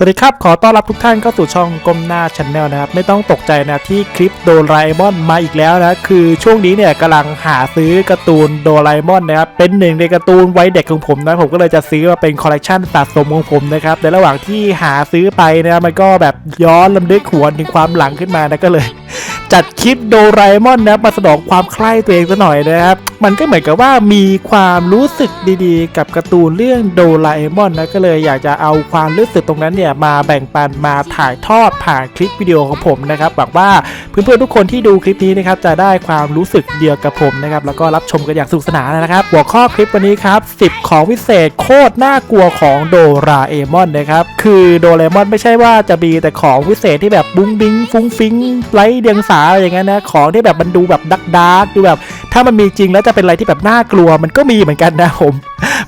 สวัสดีครับ ขอต้อนรับทุกท่านเข้าสู่ช่องก้มหน้าช n แนลนะครับ ไม่ต้องตกใจนะที่คลิปโดราเอมอนมาอีกแล้วนะ คือช่วงนี้เนี่ยกำลังหาซื้อการ์ตูนโดราเอมอนนะครับ เป็นหนึ่งในการ์ตูนไว้เด็กของผมนะ ผมก็เลยจะซื้อมาเป็นคอลเลกชันสะสมของผมนะครับ ในระหว่างที่หาซื้อไปนะมันก็แบบย้อนลำลึกหวนถึงความหลังขึ้นมานะก็เลย จัดคลิปโดราเอมอนนะมาสนองความใคร่ตัวเองซะหน่อยนะครับ มันก็เหมือนกับว่ามีความรู้สึกดีๆ กับการ์ตูนเรื่องโดราเอมอนนะก็เลยอยากจะเอาความรู้สึกตรงนั้นเนี่ยมาแบ่งปันมาถ่ายทอดผ่านคลิปวิดีโอของผมนะครับหวังว่าเพื่อนๆทุกคนที่ดูคลิปนี้นะครับจะได้ความรู้สึกเดียวกับผมนะครับแล้วก็รับชมกันอย่างสนุกสนานนะครับ หัวข้อคลิปวันนี้ครับ10 ของวิเศษโคตรน่ากลัวของโดราเอมอนนะครับคือโดราเอมอนไม่ใช่ว่าจะมีแต่ของวิเศษที่แบบบุ้งบิงฟุ้งฟิ้งไร้เดียงสาอะไรอย่างเงี้ยนะของที่แบบมันดูแบบดักดักดูแบบ ถ้ามันมีจริงแล้วจะเป็นอะไรที่แบบน่ากลัวมันก็มีเหมือนกันนะผม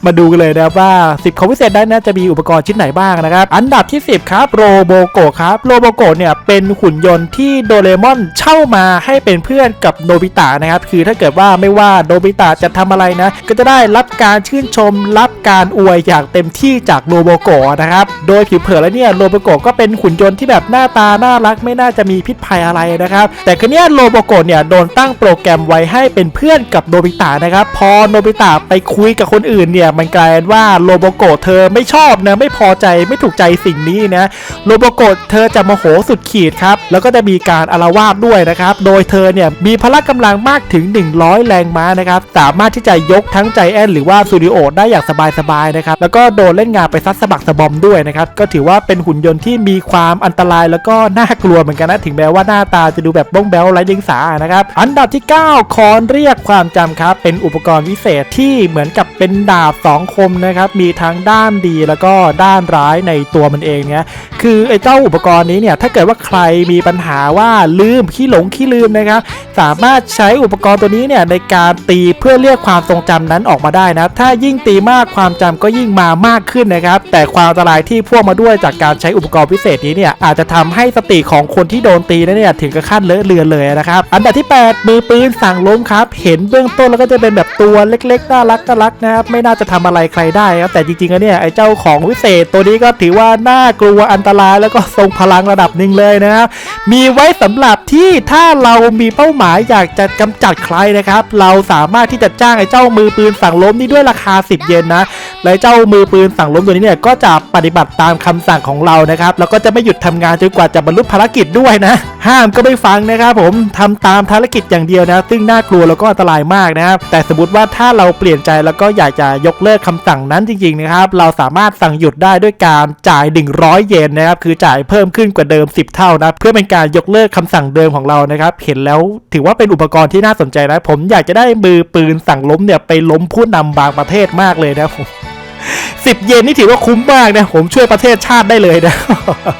มาดูกันเลยนะครับว่า 10ของพิเศษได้นะจะมีอุปกรณ์ชิ้นไหนบ้างนะครับ อันดับที่ 10 ครับโรโบโกครับโรโบโกเนี่ยเป็นหุ่นยนต์ที่โดเรมอนเช่ามาให้เป็นเพื่อนกับโนบิตะนะครับคือถ้าเกิดว่าไม่ว่าโนบิตะจะทำอะไรนะ ก็จะได้รับการชื่นชม รับการอวยอย่างเต็มที่จากโรโบโกนะครับโดยผิวเผินแล้วเนี่ยโรโบโกก็เป็นหุ่นยนต์ที่แบบหน้าตาน่ารักไม่น่าจะมีพิษภัยอะไรนะครับ แต่คือเนี้ยโรโบโกเนี่ยโดนตั้งโปรแกรมไว้ให้เป็นเพื่อนกับโนบิตะนะครับพอโนบิตะไปคุยกับคนอื่นเนี่ยมันกลายว่าโรโบโกเธอไม่ชอบนะไม่พอใจไม่ถูกใจสิ่งนี้นะโรโบโกเธอจะโมโหสุดขีดครับแล้วก็จะมีการอารวาสด้วยนะครับโดยเธอเนี่ยมีพละกำลังมากถึง 100 แรงม้านะครับสามารถที่จะยกทั้งใจแอนหรือว่าซูริโอได้อย่างสบายๆนะครับแล้วก็โดนเล่นงานไปซัดสะบักสะบอมด้วยนะครับก็ถือว่าเป็นหุ่นยนต์ที่มีความอันตรายแล้วก็น่ากลัวเหมือนกันนะถึงแม้ว่าหน้าตาจะดูแบบบ้องแบ้วไร้เดียงสานะครับอันดับที่ 9 คอนเรียกความจำครับเป็นอุปกรณ์พิเศษที่เหมือนกับเป็นดาบสองคมนะครับ มีทั้งด้านดีแล้วก็ด้านร้ายในตัวมันเองเนี่ยคือไอ้เจ้าอุปกรณ์นี้เนี่ยถ้าเกิดว่าใครมีปัญหาว่าลืมขี้หลงขี้ลืมนะครับ สามารถใช้อุปกรณ์ตัวนี้เนี่ยในการตีเพื่อเรียกความทรงจำนั้นออกมาได้นะถ้ายิ่งตีมากความจำก็ยิ่งมามากขึ้นนะครับ แต่ความอันตรายที่พ่วงมาด้วยจากการใช้อุปกรณ์พิเศษนี้เนี่ยอาจจะทำให้สติของคนที่โดนตีนั้นเนี่ยถึงกับขั้นเลอะเลือนเลยนะครับอันดับที่ 8 มือปืนสั่งล้มครับ เห็นเบื้องต้นแล้วก็จะเป็นแบบตัวเล็กๆน่ารักน่ารักนะครับไม่น่าจะทำอะไรใครได้ครับแต่จริงๆแล้วเนี่ยไอ้เจ้าของวิเศษตัวนี้ก็ถือว่าน่ากลัวอันตรายแล้วก็ทรงพลังระดับหนึ่งเลยนะครับมีไว้สำหรับที่ถ้าเรามีเป้าหมายอยากจะกำจัดใครนะครับ เราสามารถที่จะจ้างไอ้เจ้ามือปืนสั่งล้มนี้ด้วยราคา 10 เยนนะและเจ้ามือปืนสั่งล้มตัวนี้เนี่ยก็จะปฏิบัติตามคำสั่งของเรานะครับแล้วก็จะไม่หยุดทำงานจนกว่าจะบรรลุภารกิจด้วยนะ ห้ามก็ไม่ฟังนะครับผมทำตามภารกิจอย่างเดียวนะ ซึ่งน่ากลัวแล้วก็อันตรายมากนะครับแต่สมมติว่าถ้าเราเปลี่ยนใจแล้วก็อยากจะยกเลิกคำสั่งนั้นจริงๆนะครับ เราสามารถสั่งหยุดได้ด้วยการจ่าย 100 เยนนะครับ คือจ่ายเพิ่มขึ้นกว่าเดิม 10 เท่านะ เพื่อเป็นการยกเลิกคำสั่งเดิมของเรานะครับ เห็นแล้วถือว่าเป็นอุปกรณ์ที่น่าสนใจนะ ผมอยากจะได้มือปืนสั่งล้มเนี่ยไปล้มผู้นำบางประเทศมากเลยนะ สิบเยนนี่ถือว่าคุ้มมากนะ ผมช่วยประเทศชาติได้เลยนะ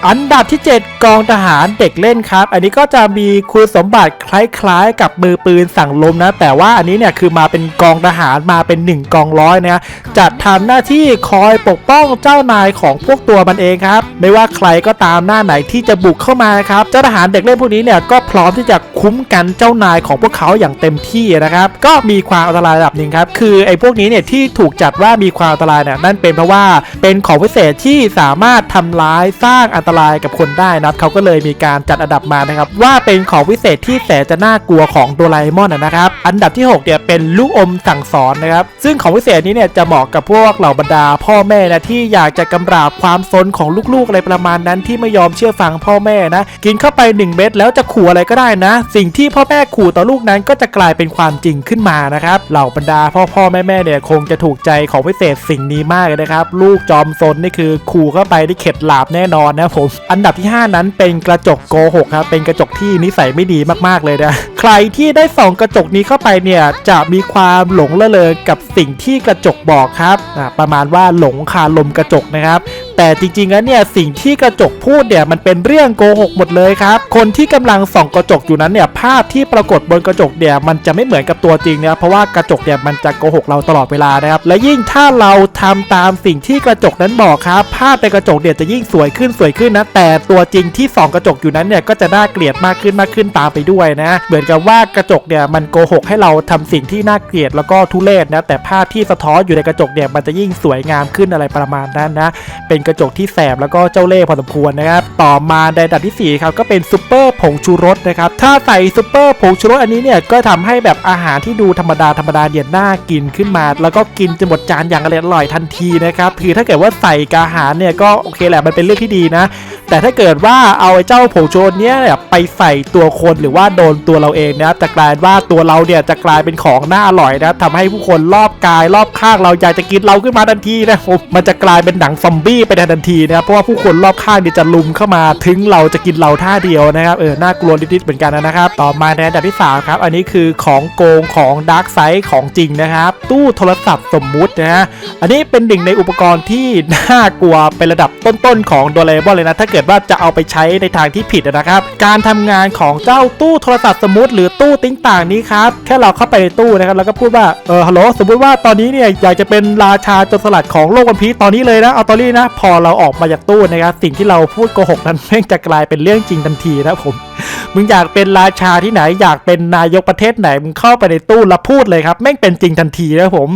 อันดับที่ 7 กองทหารเด็กเล่นครับ อันนี้ก็จะมีคุณสมบัติคล้ายๆ กับมือปืนสั่งลมนะ แต่ว่าอันนี้เนี่ยคือมาเป็นกองทหารมาเป็น 1 กองร้อยนะจะทำหน้าที่คอยปกป้องเจ้านายของพวกตัวมันเองครับ ไม่ว่าใครก็ตามหน้าไหนที่จะบุกเข้ามาครับ เจ้าทหารเด็กเล่นพวกนี้เนี่ยก็พร้อมที่จะคุ้มกันเจ้านายของพวกเขาอย่างเต็มที่นะครับ ก็มีความอันตรายระดับหนึ่งครับ คือไอ้พวกนี้เนี่ยที่ถูกจัดว่ามีความอันตรายเนี่ยนั่นเป็นเพราะว่าเป็นของพิเศษที่สามารถทำร้ายสร้างอันตรายกับคนได้นะเขาก็เลยมีการจัดอันดับมานะครับ ว่าเป็นของพิเศษที่แสนจะน่ากลัวของโดราเอมอนนะนะครับ อันดับที่6เนี่ยเป็นลูกอมสั่งสอนนะครับ ซึ่งของพิเศษนี้เนี่ยจะเหมาะกับพวกเหล่าบรรดา พ่อแม่นะที่อยากจะกำราบความซนของลูกๆอะไรประมาณนั้นที่ไม่ยอมเชื่อฟังพ่อแม่นะ กินเข้าไป 1 เม็ดแล้วจะขู่อะไรก็ได้นะ สิ่งที่พ่อแม่ขู่ต่อลูกนั้นก็จะกลายเป็นความจริงขึ้นมานะครับเหล่าบรรดาพ่อพ่อแม่แม่เนี่ยคงจะถูกใจของพิเศษสิ่งนี้มากเลยนะครับ ลูกจอมซนนี่คือขู่เข้าไปได้เข็ดหลาบแน่นอนนะผม อันดับที่ 5 นั้นเป็นกระจกโกหกครับเป็นกระจกที่นิสัยไม่ดีมากๆเลยนะใครที่ได้ส่องกระจกนี้เข้าไปเนี่ยจะมีความหลงละเลงกับสิ่งที่กระจกบอกครับประมาณว่าหลงคาลมกระจกนะครับ แต่จริงๆแล้วเนี่ยสิ่งที่กระจกพูดเนี่ยมันเป็นเรื่องโกหกหมดเลยครับ คนที่กำลังส่องกระจกอยู่นั้นเนี่ยภาพที่ปรากฏบนกระจกเนี่ยมันจะไม่เหมือนกับตัวจริงนะเพราะว่ากระจกเนี่ยมันจะโกหกเราตลอดเวลานะครับและยิ่งถ้าเราทำตามสิ่งที่กระจกนั้นบอกครับภาพในกระจกเนี่ยจะยิ่งสวยขึ้นสวยขึ้นนะแต่ตัวจริงที่ส่องกระจกอยู่นั้นเนี่ยก็จะน่าเกลียดมากขึ้นมากขึ้นตามไปด้วยนะเหมือนกับว่ากระจกเนี่ยมันโกหกให้เราทำสิ่งที่น่าเกลียดแล้วก็ทุเรศนะแต่ภาพที่สะท้อนอยู่ในกระจกเนี่ยมันจะยิ่งสวยงามขึ้นอะไรประมาณนั้นนะเป็นกกระจกที่แสบแล้วก็เจ้าเล่ห์พอสมควรนะครับต่อมาในอันดับที่สี่ครับก็เป็นซูเปอร์ผงชูรสนะครับถ้าใส่ซูเปอร์ผงชูรสอันนี้เนี่ยก็ทำให้แบบอาหารที่ดูธรรมดาธรรมดาเดียนน่ากินขึ้นมา แล้วก็กินจนหมดจานอย่างอร่อยทันทีนะครับคือถ้าเกิดว่าใส่กาหารเนี่ยก็โอเคแหละมันเป็นเรื่องที่ดีนะ แต่ถ้าเกิดว่าเอาไอ้เจ้าผงชูรสเนี้ยเนี่ยไปใส่ตัวคนหรือว่าโดนตัวเราเองนะครับจะกลายว่าตัวเราเนี่ยจะกลายเป็นของน่าอร่อยนะทำให้ผู้คนรอบกายรอบข้างเราอยากจะกินเราขึ้นมาทันทีนะมมันจะกลายเป็นหนังซอมบี้ไปทันทีนะครับเพราะว่าผู้คนรอบข้างเนี่ยจะลุมเข้ามาถึงเราจะกินเราท่าเดียวนะครับเออน่ากลัวนิดๆเหมือนกันนะครับ ต่อมาในอันดับที่สามครับอันนี้คือของโกงของดาร์กไซด์ของจริงนะครับตู้โทรศัพท์สมมุตินะฮะอันนี้เป็นหนึ่งในอุปกรณ์ที่น่ากลัวเป็นระดับต้นๆของโดเรมอนเลยนะถ้าเกิดว่าจะเอาไปใช้ในทางที่ผิดนะครับ การทำงานของเจ้าตู้โทรศัพท์สมมุติหรือตู้ติ้งต่างนี้ครับ แค่เราเข้าไปในตู้นะครับแล้วก็พูดว่าเออฮัลโหลสมมุติว่าตอนนี้เนี่ยอยากจะเป็นราชาจรสลัดของโลกวันพีตอนนี้เลยนะเอาตอนนี้นะ พอเราออกมาจากตู้นะครับสิ่งที่เราพูดโกหกนั้นแม่งจะกลายเป็นเรื่องจริงทันทีนะผมมึงอยากเป็นราชาที่ไหนอยากเป็นนายกประเทศไหนมึงเข้าไปในตู้แล้วพูดเลยครับแม่งเป็นจริงทันทีนะผม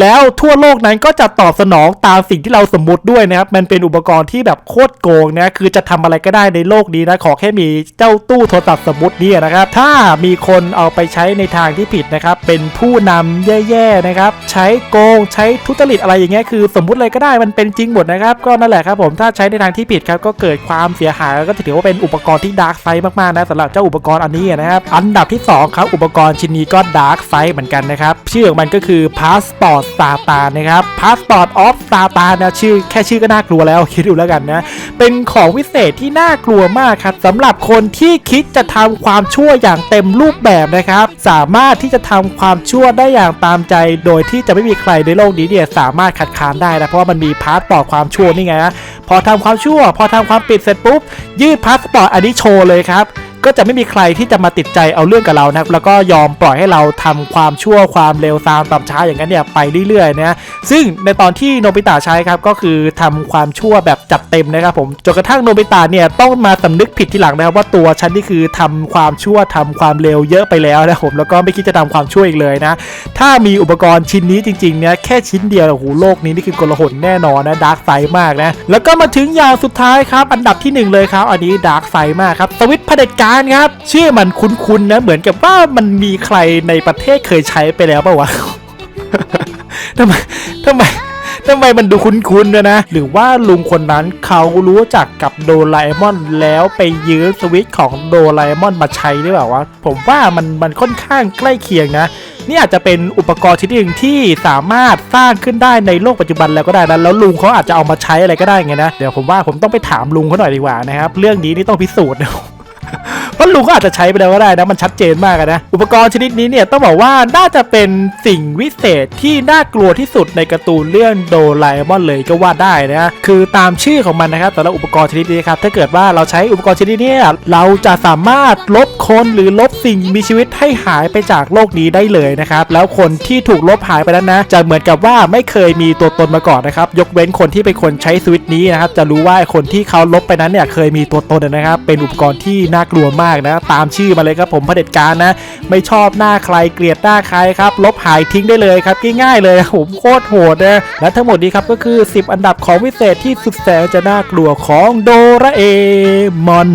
แล้วทั่วโลกนั้นก็จะตอบสนองตามสิ่งที่เราสมมติด้วยนะครับ มันเป็นอุปกรณ์ที่แบบโคตรโกงนะ คือจะทำอะไรก็ได้ในโลกนี้นะ ขอแค่มีเจ้าตู้โทรศัพท์สมมตินี่นะครับ ถ้ามีคนเอาไปใช้ในทางที่ผิดนะครับ เป็นผู้นำแย่ๆนะครับ ใช้โกง ใช้ทุจริตอะไรอย่างเงี้ย คือสมมติอะไรก็ได้ มันเป็นจริงหมดนะครับ ก็นั่นแหละครับผม ถ้าใช้ในทางที่ผิดครับ ก็เกิดความเสียหายแล้วก็ถือว่าเป็นอุปกรณ์ที่ดาร์กไซด์มากๆนะสำหรับเจ้าอุปกรณ์อันนี้นะครับ อันดับที่สองครับ อุปกรณ์ชิ้นนี้ก็ดาร์กไซด์เหมือนกันนะครับ ชื่อของมันก็คือ Passport ซาตานะครับ Passport of ซาตานนะชื่อแค่ชื่อก็น่ากลัวแล้วคิดดูแล้วกันนะ เป็นของวิเศษที่น่ากลัวมากครับสำหรับคนที่คิดจะทำความชั่วอย่างเต็มรูปแบบนะครับ สามารถที่จะทำความชั่วได้อย่างตามใจ โดยที่จะไม่มีใครในโลกนี้เนี่ยสามารถขัดขานได้นะเพราะว่ามันมีพาสปอร์ตความชั่วนี่ไงนะพอทำความชั่ว พอทำความผิดเสร็จปุ๊บยื่นพาสปอร์ตอันนี้โชว์เลยครับ ก็จะไม่มีใครที่จะมาติดใจเอาเรื่องกับเรานะครับแล้วก็ยอมปล่อยให้เราทำความชั่วความเร็วตามต่ำช้าอย่างนั้นเนี่ยไปเรื่อยๆนะซึ่งในตอนที่โนบิตะใช้ครับก็คือทำความชั่วแบบจัดเต็มนะครับผมจนกระทั่งโนบิตะเนี่ยต้องมาสำนึกผิดทีหลังนะครับว่าตัวฉันนี่คือทำความชั่วทำความเร็วเยอะไปแล้วนะครับผมแล้วก็ไม่คิดจะทำความชั่วอีกเลยนะถ้ามีอุปกรณ์ชิ้นนี้จริงๆเนี่ยแค่ชิ้นเดียวโอ้โหโลกนี้นี่คือกลหนแน่นอนนะดาร์กไซมากนะแล้วก็มาถึงอย่างสุดท้ายครับอันดับที่หนึ่งเลยครับ อันนี้ดาร์กไซมากครับสวิตเผด็จการครับ ชื่อมันคุ้นๆนะ เหมือนกับว่ามันมีใครในประเทศเคยใช้ไปแล้วเปล่าวะทำไมทำไมทำไมมันดูคุ้นๆด้วยนะ หรือว่าลุงคนนั้นเขารู้จักกับโดราเอมอนแล้วไปยืมสวิตช์ของโดราเอมอนมาใช้หรือเปล่าวะผมว่ามันมันค่อนข้างใกล้เคียงนะ นี่อาจจะเป็นอุปกรณ์ชนิดหนึ่งที่สามารถสร้างขึ้นได้ในโลกปัจจุบันแล้วก็ได้นะแล้วลุงเขาอาจจะเอามาใช้อะไรก็ได้ไงนะ เดี๋ยวผมว่าผมต้องไปถามลุงเขาหน่อยดีกว่านะครับ เรื่องนี้นี่ต้องพิสูจน์นะเพ ราะลุงก็อาจจะใช้ไปแล้วก็ได้นะมันชัดเจนมากนะอุปกรณ์ชนิดนี้เนี่ยต้องบอกว่าน่าจะเป็นสิ่งวิเศษที่น่ากลัวที่สุดในการ์ตูนเรื่องโดราเอมอนเลยก็ว่าได้นะคือตามชื่อของมันนะครับสำหรับอุปกรณ์ชนิดนี้ครับถ้าเกิดว่าเราใช้อุปกรณ์ชนิดนี้เราจะสามารถลบคนหรือลบสิ่งมีชีวิตให้หายไปจากโลกนี้ได้เลยนะครับแล้วคนที่ถูกลบหายไปนั้นนะจะเหมือนกับว่าไม่เคยมีตัวตนมาก่อนนะครับยกเว้นคนที่เป็นคนใช้สวิตช์นี้นะครับจะรู้ว่าคนที่เขาลบไปนั้นเนี่ยเคยมีตัวตนนะครับเป็นอุปกรณ์ที่น่ากลัวมากนะ ตามชื่อมาเลยครับผมเผด็จการนะ ไม่ชอบหน้าใครเกลียดหน้าใครครับ ลบหายทิ้งได้เลยครับง่ายๆเลยผมโคตรโหดนะและทั้งหมดนี้ครับก็คือ 10 อันดับของวิเศษที่สุดแสนจะน่ากลัวของโดราเอมอน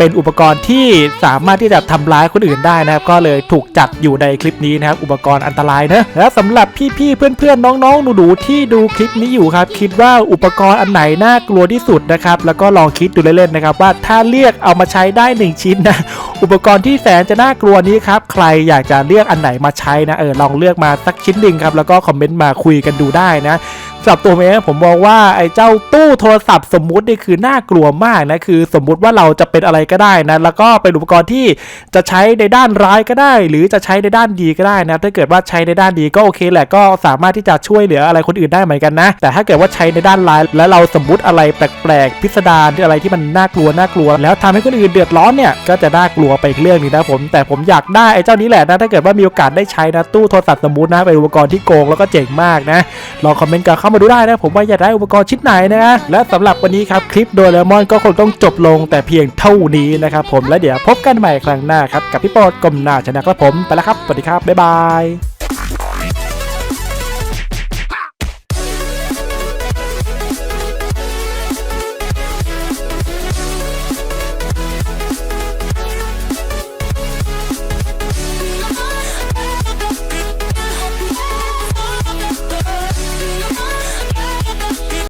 เป็นอุปกรณ์ที่สามารถที่จะทำร้ายคนอื่นได้นะครับ ก็เลยถูกจัดอยู่ในคลิปนี้นะครับ อุปกรณ์อันตรายนะและสำหรับพี่ๆเพื่อนๆน้องๆหนูๆที่ดูคลิปนี้อยู่ครับ คิดว่าอุปกรณ์อันไหนน่ากลัวที่สุดนะครับ แล้วก็ลองคิดดูเล่นๆนะครับว่าถ้าเรียกเอามาใช้ได้หนึ่งชิ้นนะ อุปกรณ์ที่แสนจะน่ากลัวนี้ครับ ใครอยากจะเลือกอันไหนมาใช้นะเออลองเลือกมาสักชิ้นหนึ่งครับ แล้วก็คอมเมนต์มาคุยกันดูได้นะสำหรับตัวเมย์ผมมองว่าไอ้เจ้าตู้โทรศัพท์สมมุตินี่คือน่ากลัวมากนะคือสมมุติว่าเราจะเป็นอะไรก็ได้นะแล้วก็เป็นอุปกรณ์ที่จะใช้ในด้านร้ายก็ได้ หรือจะใช้ในด้านดีก็ได้นะถ้าเกิดว่าใช้ในด้านดีก็โอเคแหละก็สามารถที่จะช่วยเหลืออะไรคนอื่นได้เหมือนกันนะ แต่ถ้าเกิดว่าใช้ในด้านร้าย แล้วเราสมมุติอะไรแปลกๆพิสดารที่อะไรที่มันน่ากลัวน่ากลัว แล้วทำให้คนอื่นเดือดร้อนเนี่ยก็จะน่ากลัววไปอีกเรื่องหนึงนะผม แต่ผมอยากได้ไอ้เจ้านี้แหละนะ ถ้าเกิดว่ามีโอกาสได้ใช้นะตู้โทรศัพท์สมมุตินะเป็นอุปกรณ์ที่โกงแล้วก็เจ๋งมากนะลองคอมเมนต์กันเข้ามาดูได้นะ ผมว่าอยากได้อุปกรณ์ชิ้นไหนนะและสำหรับวันนี้ครับคลิปโดเลมอนก็คงต้องจบลงแต่เพียงเท่านี้นะครับผมและเดี๋ยวพบกันใหม่ครั้งหน้าครับกับพี่ปอดกลมหน้าชนะครับผมไปแล้วครับสวัสดีครับบ๊ายบาย